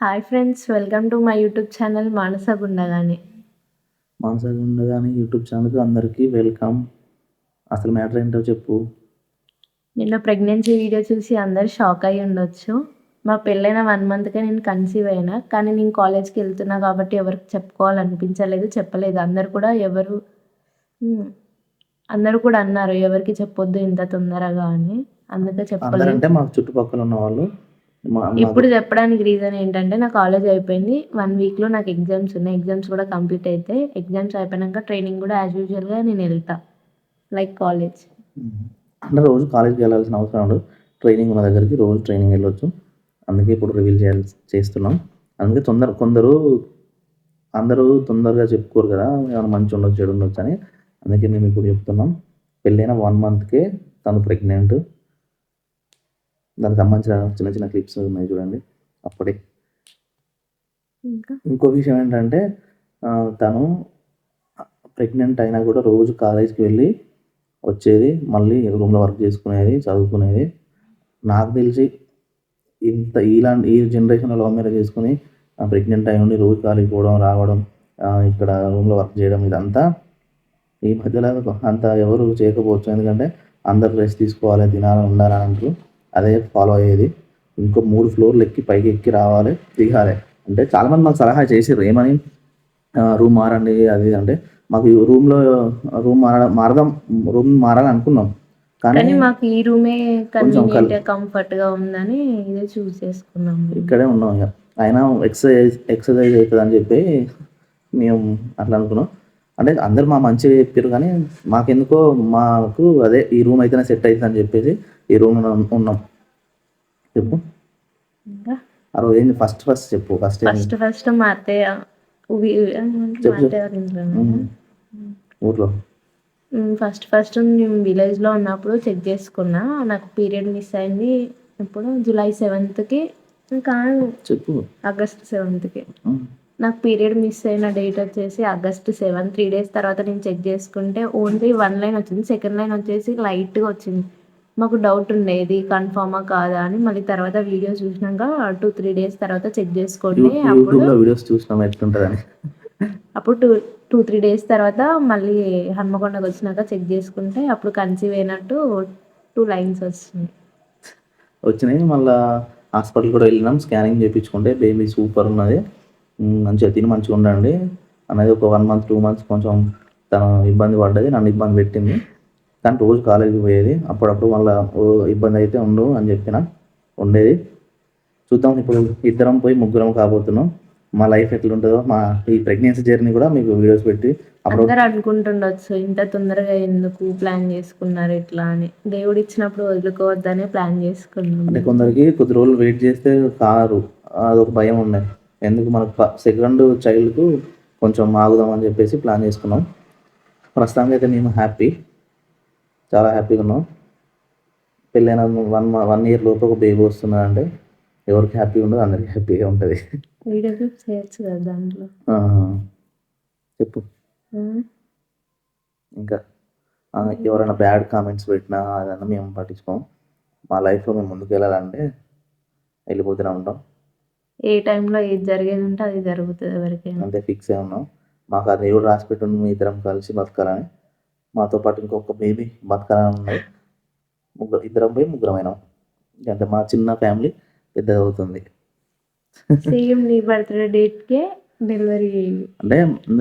Hi friends welcome to my YouTube channel Manasa Gundagani. మనసాగి ఉండగానే YouTube ఛానల్కి అందరికీ welcome. అసలు మ్యాటర్ ఏంటో చెప్పు. నిన్న ప్రెగ్నెన్సీ వీడియో చూసి అందరు షాక్ అయ్యి ఉండొచ్చు. మా పెళ్ళైన వన్ మంత్కే నేను కన్సీవ్ అయినా కానీ నేను కాలేజ్కి వెళ్తున్నా కాబట్టి ఎవరికి చెప్పుకోవాలనిపించలేదు చెప్పలేదు. అందరు కూడా ఎవరు అందరూ కూడా అన్నారు ఎవరికి చెప్పొద్దు ఇంత తొందరగా అని. అందుకే చెప్పలేదు. అందరంటే మా చుట్టుపక్కల ఉన్న వాళ్ళు మాకు- ఇప్పుడు చెప్పడానికి రీజన్ ఏంటంటే నా కాలేజ్ అయిపోయింది. వన్ వీక్లో నాకు ఎగ్జామ్స్ ఉన్నాయి. ఎగ్జామ్స్ కూడా కంప్లీట్ అయితే ఎగ్జామ్స్ అయిపోయాక ట్రైనింగ్ కూడా యాజ్ యూజువల్గా నేను వెళ్తా. లైక్ కాలేజ్ అంటే రోజు కాలేజ్కి వెళ్ళాల్సిన అవసరం ఉండదు. ట్రైనింగ్ ఉన్న దగ్గరికి రోజు ట్రైనింగ్ వెళ్ళొచ్చు. అందుకే ఇప్పుడు రివీల్ చేయాలి చేస్తున్నాం. అందుకే తొందర కొందరు అందరూ తొందరగా చెప్పుకోరు కదా ఏమైనా మంచి ఉండొచ్చు చెడు ఉండొచ్చు అని. అందుకే మేము ఇప్పుడు చెప్తున్నాం. పెళ్ళైన వన్ మంత్కే తను ప్రెగ్నెంట్ దానికి సంబంధించిన చిన్న చిన్న క్లిప్స్ ఉన్నాయి చూడండి. అప్పుడే. ఇంకా? ఇంకో విషయం ఏంటంటే తను ప్రెగ్నెంట్ అయినా కూడా రోజు కాలేజ్కి వెళ్ళి వచ్చేది మళ్ళీ రూమ్లో వర్క్ చేసుకునేది చదువుకునేది. నాకు తెలిసి ఇంత ఇలాంటి ఈ జనరేషన్లో లవ్ మ్యారేజ్ చేసుకుని ప్రెగ్నెంట్ అయి ఉండి రోజు కాలేజీ పోవడం రావడం ఇక్కడ రూమ్లో వర్క్ చేయడం ఇదంతా ఈ మధ్యలో అంత ఎవరు చేయకపోవచ్చు. ఎందుకంటే అందరు రెస్ట్ తీసుకోవాలి తినాలి ఉండాలి అని అంటారు. అదే ఫాలో అయ్యేది. ఇంకో మూడు ఫ్లోర్లు ఎక్కి పైకి ఎక్కి రావాలి దిగాలి. అంటే చాలామంది మాకు సలహా చేసిర్రు ఏమని? రూమ్ మారండి అది అంటే మాకు రూమ్లో రూమ్ మార మారదాం రూమ్ మారాలి అనుకున్నాం. కానీ మాకు ఈ రూమే కంఫర్ట్గా ఉందని ఇదే చూస్ చేసుకున్నాం ఇక్కడే ఉన్నాం ఇక. అయినా ఎక్సర్సైజ్ ఎక్సర్సైజ్ అవుతుంది అని చెప్పి మేము అట్లా అనుకున్నాం. అంటే అందరు మా మంచిగా చెప్పారు కానీ మాకెందుకో మాకు అదే ఈ రూమ్ అయితేనే సెట్ అవుతుంది అని చెప్పేసి ఈ రూమ్ ఉన్నాం. చెప్పు. ఆ రోజు ఏంది? ఫస్ట్ ఫస్ట్ చెప్పు. ఫస్ట్ ఫస్ట్ ఫస్ట్ మా అత్తయ్య. ఊర్లో? ఫస్ట్ ఫస్ట్ నేను విలేజ్లో ఉన్నప్పుడు చెక్ చేసుకున్నా. నాకు పీరియడ్ మిస్ అయింది. ఇప్పుడు జూలై సెవెంత్కి ఇంకా చెప్పు. ఆగస్ట్ సెవెంత్కి. నాకు పీరియడ్ మిస్ అయిన డేట్ వచ్చేసి ఆగస్ట్ సెవెన్ త్రీ డేస్ తర్వాత నేను చెక్ చేసుకుంటే ఓన్లీ వన్ లైన్ వచ్చింది. సెకండ్ లైన్ వచ్చేసి లైట్గా వచ్చింది. మాకు డౌట్ ఉండేది కన్ఫామా కాదా అని. మళ్ళీ తర్వాత వీడియో చూసినాక టూ త్రీ డేస్ తర్వాత చెక్ చేసుకోండి. వీడియోస్ చూసినాం ఎట్లుంటుందని. అప్పుడు టూ టూ త్రీ డేస్ తర్వాత మళ్ళీ హన్మకొండకు వచ్చినాక చెక్ చేసుకుంటే అప్పుడు కన్సీవ్ అయినట్టు టూ లైన్స్ వచ్చినాయి వచ్చినాయి. మళ్ళీ హాస్పిటల్ కూడా వెళ్ళినాం. స్కానింగ్ చేయించుకుంటే బేబీ సూపర్ ఉన్నది. మంచిగా తిని మంచిగా ఉండండి. అనేది ఒక వన్ మంత్ టూ మంత్స్ కొంచెం తను ఇబ్బంది పడ్డది నన్ను ఇబ్బంది పెట్టింది. కానీ రోజు కాలేజీకి పోయేది. అప్పుడప్పుడు మళ్ళీ ఇబ్బంది అయితే ఉండు అని చెప్పిన ఉండేది. చూద్దాం ఇప్పుడు ఇద్దరం పోయి ముగ్గురం కాబోతున్నాం. మా లైఫ్ ఎట్లుంటుందో మా ఈ ప్రెగ్నెన్సీ జర్నీ కూడా మీకు వీడియోస్ పెట్టి అప్పుడు అందరు అనుకుంటుండొచ్చు ఇంత తొందరగా ఎందుకు ప్లాన్ చేసుకున్నారు ఇట్లా అని. దేవుడు ఇచ్చినప్పుడు వదులుకోవద్దనే ప్లాన్ అంటే చేసుకున్నాం కొందరికి కొద్ది రోజులు వెయిట్ చేస్తే కారు అదొక భయం ఉన్నాయి ఎందుకు మనకు సెకండ్ చైల్డ్కు కొంచెం ఆగుదాం అని చెప్పేసి ప్లాన్ చేసుకున్నాం. ప్రస్తుతానికి అయితే మేము హ్యాపీ. చాలా హ్యాపీగా ఉన్నాం. పెళ్ళైన వన్ వన్ ఇయర్ లోపు ఒక బేబీ వస్తున్నాడంటే ఎవరికి హ్యాపీ ఉండదు అందరికి హ్యాపీగా ఉంటుంది. వీడియో క్లిప్స్ చేయొచ్చు కదా దాంట్లో? ఆ, చెప్పు. ఇంకా ఎవరైనా బ్యాడ్ కామెంట్స్ పెట్టినా అదన్నా మేము పట్టించుకోం. మా లైఫ్లో మేము ముందుకు వెళ్ళాలంటే వెళ్ళిపోతూనే ఉంటాం. ఏ టైంలో ఏది జరిగేది ఉంటే అది జరుగుతుంది ఎవరికైనా. అంతే ఫిక్స్ అయి ఉన్నాం. మాకు ఆ దేవుడు రాసి మీ ఇద్దరం కలిసి బతకాలని మాతో పాటు ఇంకొక బేబీ బతకాలని ఉన్నది ముగ్గురు ఇద్దరం పోయి ముగ్గురం అయినాం. అంటే మా చిన్న ఫ్యామిలీ పెద్దగా అవుతుంది. సేమ్ నీ బర్త్డే డేట్కే డెలివరీ అంటే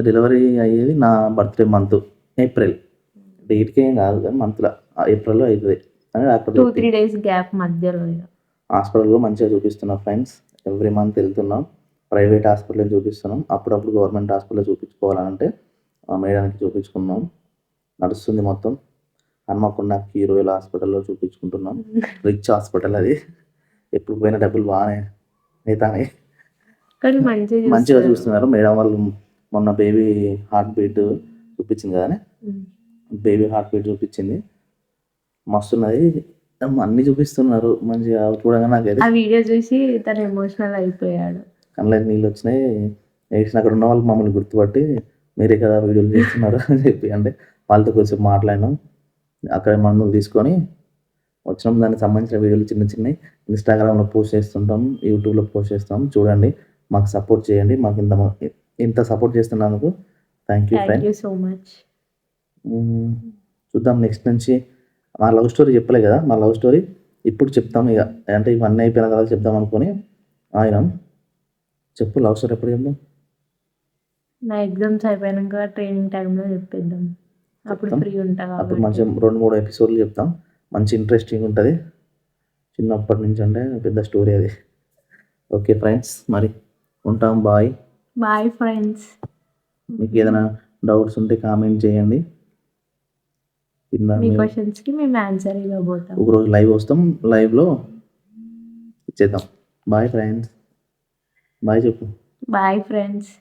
డెలివరీ అయ్యేది నా బర్త్డే మంత్ ఏప్రిల్ డేట్కి ఏం కాదు కానీ మంత్లో ఏప్రిల్లో అవుతుంది అని doctor two three days gap మధ్యలో. హాస్పిటల్లో మంచిగా చూపిస్తున్నాం ఫ్రెండ్స్ ఎవ్రీ మంత్ వెళ్తున్నాం. ప్రైవేట్ హాస్పిటల్ చూపిస్తున్నాం. అప్పుడప్పుడు గవర్నమెంట్ హాస్పిటల్ చూపించుకోవాలంటే మేడానికి చూపించుకున్నాం. నడుస్తుంది మొత్తం. హన్మకొండ హీరోయిల్ హాస్పిటల్లో చూపించుకుంటున్నాం. రిచ్ హాస్పిటల్ అది. ఎప్పుడు పోయిన డబ్బులు బాగానే కానీ మంచిగా. చూస్తున్నారు. మేడం వాళ్ళు మొన్న బేబీ హార్ట్ బీట్ చూపించింది కదా. బేబీ హార్ట్ బీట్ చూపించింది. మస్తున్నది. అన్నీ చూపిస్తున్నారు. మంచిగా చూడగా నాకైతే ఆ వీడియో చూసి తను ఎమోషనల్ అయిపోయాడు. నీళ్ళు వచ్చినాయి. వేసిన అక్కడ ఉన్న వాళ్ళు మమ్మల్ని గుర్తుపట్టి మీరే కదా వీడియోలు చేస్తున్నారు అని చెప్పి అంటే వాళ్ళతో కొంచెం మాట్లాడినాం. అక్కడ మందులు తీసుకొని వచ్చినాం. దానికి సంబంధించిన వీడియోలు చిన్న చిన్నవి ఇన్స్టాగ్రామ్లో పోస్ట్ చేస్తుంటాం యూట్యూబ్లో పోస్ట్ చేస్తాం. చూడండి మాకు సపోర్ట్ చేయండి. మాకు ఇంత ఇంత సపోర్ట్ చేస్తున్నందుకు thank you thank friend you so much. చూద్దాం నెక్స్ట్ నుంచి మా లవ్ స్టోరీ చెప్పలే కదా మా లవ్ స్టోరీ ఇప్పుడు చెప్తాం ఇక. అంటే ఇవన్నీ అయిపోయిన తర్వాత చెప్దాం అనుకొని ఆయన చెప్పు లవ్ స్టోరీ ఎప్పుడు చెప్దాం? నా ఎగ్జామ్స్ అయిపోయాక ట్రైనింగ్ టైంలో చెప్పేద్దాం. అప్పుడు చెప్తాం. ఫ్రీ ఉంటా అప్పుడు కాబట్టి. మంచిగా రెండు మూడు ఎపిసోడ్లు చెప్తాం. మంచి ఇంట్రెస్టింగ్ ఉంటుంది. చిన్నప్పటి నుంచి అంటే పెద్ద స్టోరీ అది. ఓకే ఫ్రెండ్స్ మరి ఉంటాం. బాయ్ బాయ్ ఫ్రెండ్స్ మీకు ఏదైనా డౌట్స్ ఉంటే కామెంట్ చేయండి. మీ మేము క్వశ్చన్స్కి మేము ఆన్సర్ ఇవ్వబోతాం. ఒకరోజు లైవ్ వస్తాం. లైవ్లో ఇచ్చేద్దాం బాయ్ ఫ్రెండ్స్ బాయ్ చెప్పు. Bye friends